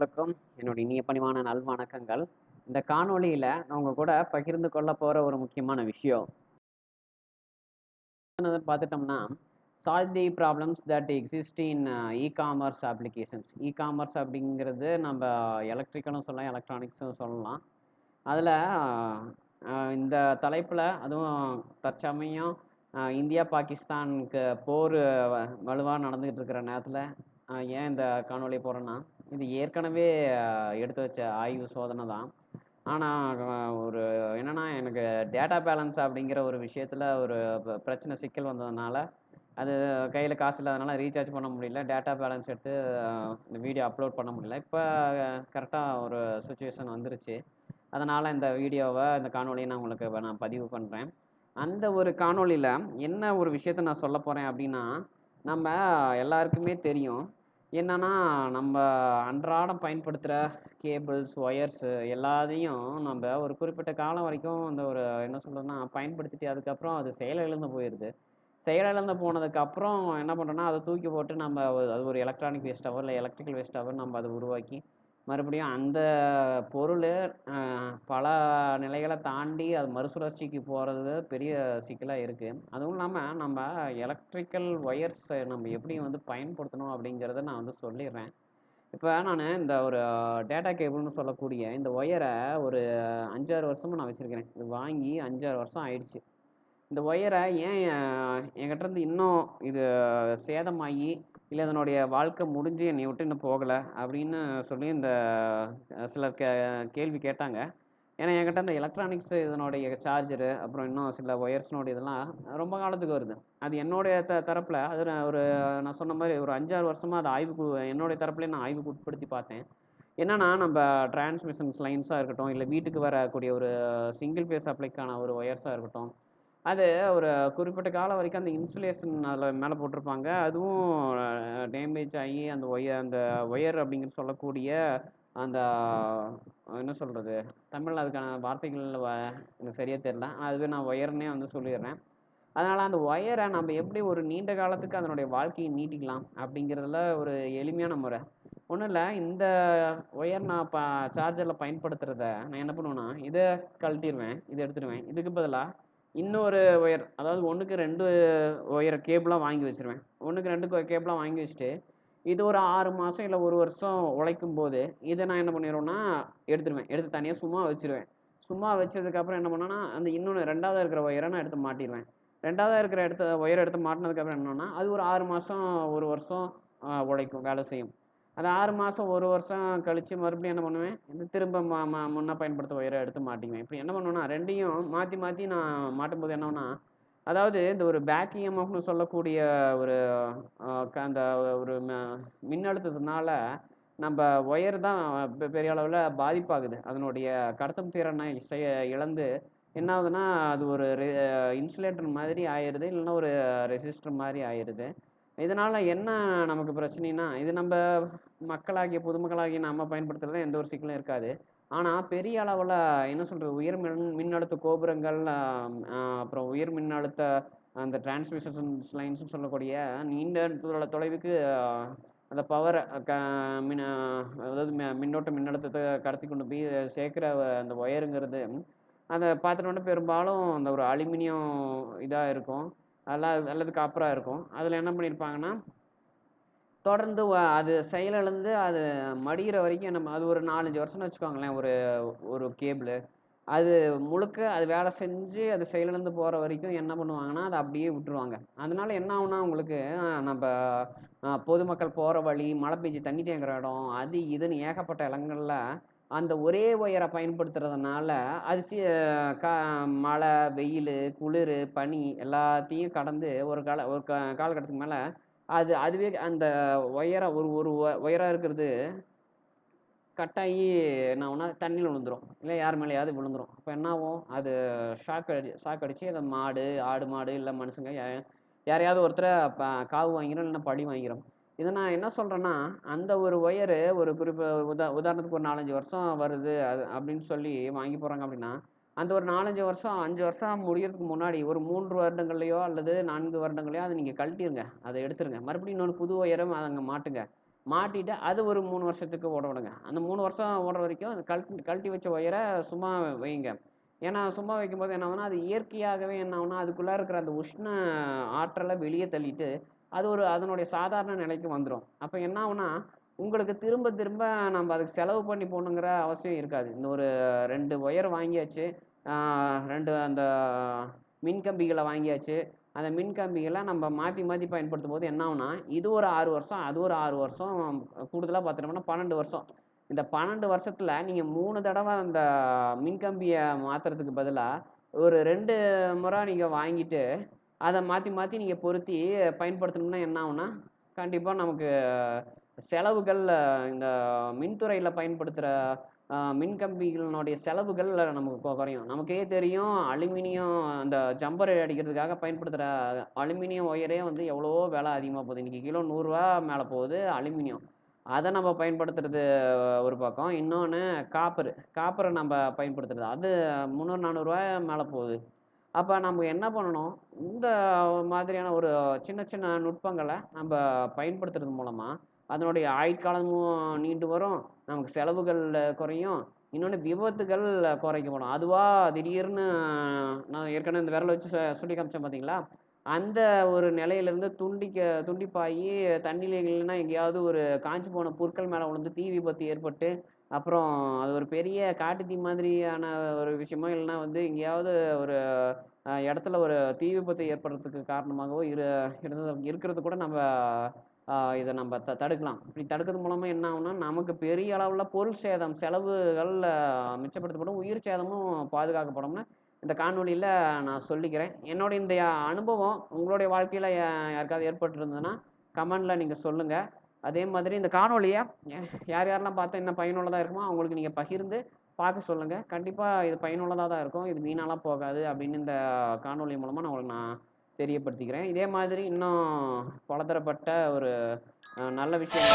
அனைவர்களுக்கும் என்னுடைய இனிய பணிவான நல்வணக்கங்கள் இந்த காணொளியில நான் உங்க கூட பகிர்ந்து கொள்ள போற ஒரு முக்கியமான விஷயம். பார்த்துட்டோம்னா solve the problems that exist in e commerce applications e commerce அப்படிங்கிறது நம்ம எலக்ட்ரிக்கலும் சொல்லலாம் எலக்ட்ரானிக்ஸும் சொல்லலாம். அதில் uh, uh, இந்த தலைப்பில் அதுவும் தற்சமயம் uh, இந்தியா பாகிஸ்தானுக்கு போர் வலுவாக நடந்துகிட்டு இருக்கிற நேரத்தில் ஏன் இந்த காணொலி போகிறேன்னா இது ஏற்கனவே எடுத்து வச்ச ஆய்வு சோதனை தான். ஆனால் ஒரு என்னென்னா எனக்கு டேட்டா பேலன்ஸ் அப்படிங்கிற ஒரு விஷயத்தில் ஒரு பிரச்சனை சிக்கல் வந்ததுனால அது கையில் காசு இல்லாதனால ரீசார்ஜ் பண்ண முடியல. டேட்டா பேலன்ஸ் எடுத்து இந்த வீடியோ அப்லோட் பண்ண முடியல. இப்போ கரெக்டாக ஒரு சுச்சுவேஷன் வந்துருச்சு. அதனால் இந்த வீடியோவை இந்த காணொலியை நான் உங்களுக்கு நான் பதிவு பண்ணுறேன் அந்த ஒரு காணொளியில் என்ன ஒரு விஷயத்த நான் சொல்ல போகிறேன் அப்படின்னா நம்ம எல்லாருக்குமே தெரியும். என்னன்னா நம்ம அன்றாடம் பயன்படுத்துகிற கேபிள்ஸ் ஒயர்ஸு எல்லாத்தையும் நம்ம ஒரு குறிப்பிட்ட காலம் வரைக்கும் அந்த ஒரு என்ன சொல்கிறதுனா பயன்படுத்திட்டு அதுக்கப்புறம் அது செயலிழந்து போயிடுது செயலிழந்து போனதுக்கப்புறம் என்ன பண்ணுறோன்னா அதை தூக்கி போட்டு நம்ம அது ஒரு எலக்ட்ரானிக் வேஸ்ட்டாவோ இல்லை எலக்ட்ரிக்கல் வேஸ்ட்டாவோ நம்ம அதை உருவாக்கி மறுபடியும் அந்த பொருள் பல நிலைகளை தாண்டி அது மறுசுழற்சிக்கு போகிறது பெரிய சிக்கலாக இருக்குது அதுவும் இல்லாமல் நம்ம எலக்ட்ரிக்கல் ஒயர்ஸை நம்ம எப்படி வந்து பயன்படுத்தணும் அப்படிங்கிறத நான் வந்து சொல்லிடுறேன். இப்போ நான் இந்த ஒரு டேட்டா கேபிள்னு சொல்லக்கூடிய இந்த ஒயரை ஒரு அஞ்சாறு வருஷமாக நான் வச்சுருக்கிறேன். இது வாங்கி அஞ்சாறு வருஷம் ஆயிடுச்சு. இந்த ஒயரை ஏன் அஹ், என்கிட்ட இருந்து இன்னும் இது சேதமாகி இல்லை இதனுடைய வாழ்க்கை முடிஞ்சு என்னை விட்டு இன்னும் போகலை அப்படின்னு சொல்லி இந்த சிலர் கே கேள்வி கேட்டாங்க. ஏன்னா என்கிட்ட இந்த எலக்ட்ரானிக்ஸ் இதனுடைய சார்ஜரு அப்புறம் இன்னும் சில ஒயர்ஸ்னுடைய இதெல்லாம் ரொம்ப காலத்துக்கு வருது. அது என்னுடைய த தரப்பில் அது நான் ஒரு நான் சொன்ன மாதிரி ஒரு அஞ்சாறு வருஷமாக அது ஆய்வுக்கு என்னுடைய தரப்புலேயே நான் ஆய்வுக்கு உட்படுத்தி பார்த்தேன். என்னென்னா நம்ம டிரான்ஸ்மிஷன்ஸ் லைன்ஸாக இருக்கட்டும் இல்லை வீட்டுக்கு வரக்கூடிய ஒரு சிங்கிள் ஃபேஸ் அப்ளைக்கான ஒரு ஒயர்ஸாக இருக்கட்டும் அது ஒரு குறிப்பிட்ட காலம் வரைக்கும் அந்த இன்சுலேஷன் அதில் மேலே போட்டிருப்பாங்க. அதுவும் டேமேஜ் ஆகி அந்த ஒயர் அந்த ஒயர் அப்படிங்கிற சொல்லக்கூடிய அந்த என்ன சொல்கிறது தமிழில் அதுக்கான வார்த்தைகள் வ- எனக்கு சரியாக தெரில அதுவே நான் ஒயர்னே வந்து சொல்லிடுறேன். அதனால் அந்த ஒயரை நம்ம எப்படி ஒரு நீண்ட காலத்துக்கு அதனுடைய வாழ்க்கையை நீட்டிக்கலாம் அப்படிங்கிறதுல ஒரு எளிமையான முறை. ஒன்றும் இல்லை இந்த ஒயர் நான் ப சார்ஜரில் பயன்படுத்துகிறத நான் என்ன பண்ணுவேன்னா இதை கழட்டிடுவேன் இதை எடுத்துடுவேன் இதுக்கு பதிலாக இன்னொரு ஒயர் அதாவது ஒன்றுக்கு ரெண்டு ஒயர் கேபிளாக வாங்கி வச்சுருவேன். ஒன்றுக்கு ரெண்டு கேபிளாக வாங்கி வச்சுட்டு இது ஒரு ஆறு மாதம் இல்லை ஒரு வருஷம் உழைக்கும் போது இதை நான் என்ன பண்ணிடுவேன்னா எடுத்துடுவேன் எடுத்து தனியாக சும்மா வச்சிருவேன். சும்மா வச்சதுக்கப்புறம் என்ன பண்ணேன்னா அந்த இன்னொன்று ரெண்டாவது இருக்கிற ஒயரை நான் எடுத்து மாட்டிடுவேன் ரெண்டாவதாக இருக்கிற இடத்த ஒயர் எடுத்து மாட்டினதுக்கப்புறம் என்னன்னா அது ஒரு ஆறு மாதம் ஒரு வருஷம் உழைக்கும் வேலை செய்யும். அது ஆறு மாதம் ஒரு வருஷம் கழித்து மறுபடியும் என்ன பண்ணுவேன்? இந்த திரும்ப மா ம முன்னே பயன்படுத்த ஒயரை எடுத்து மாட்டிக்குவேன். இப்படி என்ன பண்ணுவேன்னா ரெண்டையும் மாற்றி மாற்றி நான் மாட்டும்போது என்னன்னா அதாவது இந்த ஒரு பேக் சொல்லக்கூடிய ஒரு க- அந்த ஒரு ம- மின்னழுத்தத்தினால நம்ம ஒயர் தான் பெரிய அளவில் பாதிப்பாகுது. அதனுடைய கடத்தும் திறனை செய- இழந்து என்ன ஆகுதுன்னா அது ஒரு இன்சுலேட்டர் மாதிரி ஆயிடுது. இல்லைன்னா ஒரு ரெசிஸ்டர் மாதிரி ஆயிடுது. இதனால் என்ன நமக்கு பிரச்சனைனா இது நம்ம மக்களாகிய பொதுமக்களாகிய நம்ம பயன்படுத்துறதுல எந்த ஒரு சிக்கலும் இருக்காது. ஆனால் பெரிய அளவில் என்ன சொல்கிறது உயர் மின் மின்னழுத்த கோபுரங்கள் அப்புறம் உயர் மின்னழுத்த அந்த டிரான்ஸ்மிஷன் லைன்ஸ்னு சொல்லக்கூடிய நீண்ட தொலைவுக்கு அந்த பவரை க மின் அதாவது மி- மின்னோட்ட மின்னழுத்தத்தை கடத்தி கொண்டு போய் சேர்க்குற அந்த ஒயருங்கிறது அதை பார்த்துட்டோன்னா பெரும்பாலும் அந்த ஒரு அலுமினியம் இதாக இருக்கும். அதெல்லாம் அல்லது காப்பராக இருக்கும். அதில் என்ன பண்ணியிருப்பாங்கன்னா தொடர்ந்து அது செயலிழந்து அது மடிகிற வரைக்கும் நம்ம அது ஒரு நாலஞ்சு வருஷம்னு வச்சுக்கோங்களேன் ஒரு ஒரு கேபிள் அது முழுக்க அது வேலை செஞ்சு அது செயலிழந்து போகிற வரைக்கும் என்ன பண்ணுவாங்கன்னா அதை அப்படியே விட்டுருவாங்க. அதனால என்ன ஆகுனா உங்களுக்கு நம்ம பொதுமக்கள் போகிற வழி மழை பெஞ்சு தண்ணி தேங்குற இடம் அது இதுன்னு ஏகப்பட்ட இடங்கள்ல அந்த ஒரே ஒயரை பயன்படுத்துறதுனால அரிசி கா மழை வெயில் குளிர் பனி எல்லாத்தையும் கடந்து ஒரு கால ஒரு கா காலகட்டத்துக்கு மேலே அது அதுவே அந்த ஒயரை ஒரு ஒரு ஒயராக இருக்கிறது கட்டாயி என்ன ஒன்றா தண்ணியில் விழுந்துடும் இல்லை யார் மேலேயாவது விழுந்துடும் அப்போ என்ன ஆகும் அது ஷாக் அடி ஷாக் அடித்து அந்த மாடு ஆடு மாடு இல்லை மனுஷங்க யாரையாவது ஒருத்தரை காவு வாங்கிறோம் இல்லைன்னா படி வாங்கிடும் இதை நான் என்ன சொல்கிறேன்னா அந்த ஒரு ஒயரு ஒரு குறிப்பு உதா உதாரணத்துக்கு ஒரு நாலஞ்சு வருஷம் வருது அது அப்படின்னு சொல்லி வாங்கி போகிறாங்க அப்படின்னா அந்த ஒரு நாலஞ்சு வருஷம் அஞ்சு வருஷம் முடியறதுக்கு முன்னாடி ஒரு மூன்று வருடங்கள்லையோ அல்லது நான்கு வருடங்களையோ அதை நீங்கள் கழட்டிடுங்க அதை எடுத்துருங்க. மறுபடியும் இன்னொன்று புது ஒயரும் அதை அங்கே மாட்டுங்க. மாட்டிட்டு அது ஒரு மூணு வருஷத்துக்கு ஓட விடுங்க. அந்த மூணு வருஷம் ஓடுற வரைக்கும் அந்த கழட்டி கழட்டி வச்ச ஒயரை சும்மா வைங்க. ஏன்னா சும்மா வைக்கும்போது என்ன ஆகுனா அது இயற்கையாகவே என்ன ஆகுனா அதுக்குள்ளே இருக்கிற அந்த உஷ்ண ஆற்றலை வெளியே தள்ளிட்டு அது ஒரு அதனுடைய சாதாரண நிலைக்கு வந்துடும் அப்போ என்ன ஆகுனா உங்களுக்கு திரும்ப திரும்ப நம்ம அதுக்கு செலவு பண்ணி போகணுங்கிற அவசியம் இருக்காது. இந்த ஒரு ரெண்டு ஒயர் வாங்கியாச்சு ரெண்டு அந்த மின் கம்பிகளை வாங்கியாச்சு அந்த மின் கம்பிகளை நம்ம மாற்றி மாற்றி பயன்படுத்தும் போது என்ன ஆகுனா இது ஒரு ஆறு வருஷம் அது ஒரு ஆறு வருஷம் கூடுதலாக பார்த்துட்டோம்னா பன்னெண்டு வருஷம். இந்த பன்னெண்டு வருஷத்தில் நீங்கள் மூணு தடவை அந்த மின்கம்பியை மாற்றுறதுக்கு பதிலாக ஒரு ரெண்டு முறை நீங்கள் வாங்கிட்டு அதை மாற்றி மாற்றி நீங்கள் பொருத்தி பயன்படுத்தணும்னா என்ன ஆகும்னா கண்டிப்பாக நமக்கு செலவுகள் இந்த மின்துறையில் பயன்படுத்துகிற மின்கம்பிகளினுடைய செலவுகள் நமக்கு குறையும். நமக்கே தெரியும் அலுமினியம் அந்த ஜம்பர் அடிக்கிறதுக்காக பயன்படுத்துகிற அலுமினியம் ஒயரே வந்து எவ்வளோ விலை அதிகமாக போகுது. இன்றைக்கி கிலோ நூறுரூவா மேலே போகுது அலுமினியம். அதை நம்ம பயன்படுத்துறது ஒரு பக்கம். இன்னொன்று காப்பர். காப்பரை நம்ம பயன்படுத்துறது. அது முந்நூறு நானூறுரூவா மேலே போகுது. அப்போ நம்ம என்ன பண்ணணும்? இந்த மாதிரியான ஒரு சின்ன சின்ன நுட்பங்களை நம்ம பயன்படுத்துறது மூலமாக அதனுடைய ஆயுட்காலமும் நீண்டு வரும் நமக்கு செலவுகள் குறையும் இன்னொன்று விபத்துகள் குறைக்கப்படும். அதுவாக திடீர்னு நான் ஏற்கனவே இந்த விரலை வச்சு சொ- சொல்லி காமிச்சேன் பார்த்தீங்களா அந்த ஒரு நிலையிலேருந்து துண்டிக்க துண்டிப்பாகி தண்ணியில் இல்லைன்னா எங்கேயாவது ஒரு காஞ்சி போன புற்கள் மேலே விழுந்து தீ விபத்து ஏற்பட்டு அப்புறம் அது ஒரு பெரிய காட்டு தீ மாதிரியான ஒரு விஷயமோ இல்லைன்னா வந்து எங்கேயாவது ஒரு இடத்துல ஒரு தீ விபத்து ஏற்படுறதுக்கு காரணமாகவோ இரு இருந்தது இருக்கிறது கூட நம்ம இதை நம்ம த தடுக்கலாம். இப்படி தடுக்கிறது மூலமாக என்ன ஆகும்னா நமக்கு பெரிய அளவில் பொருள் சேதம் செலவுகள் மிச்சப்படுத்தப்படும் உயிர் சேதமும் பாதுகாக்கப்படும்னு இந்த காணொலியில் நான் சொல்லிக்கிறேன். என்னோட இந்த அனுபவம் உங்களுடைய வாழ்க்கையில் யாருக்காவது ஏற்பட்டிருந்ததுன்னா கமெண்டில் நீங்கள் சொல்லுங்கள் அதே மாதிரி இந்த காணொலியை யார் யாரெல்லாம் பார்த்தா என்ன பயனுள்ளதாக இருக்குமோ அவங்களுக்கு நீங்கள் பகிர்ந்து பார்க்க சொல்லுங்கள் கண்டிப்பாக இது பயனுள்ளதாக தான் இருக்கும். இது வீணாலாம் போகாது அப்படின்னு இந்த காணொலி மூலமாக நான் உங்களுக்கு நான் தெரியப்படுத்திக்கிறேன். இதே மாதிரி இன்னும் பலதரப்பட்ட ஒரு நல்ல விஷயம்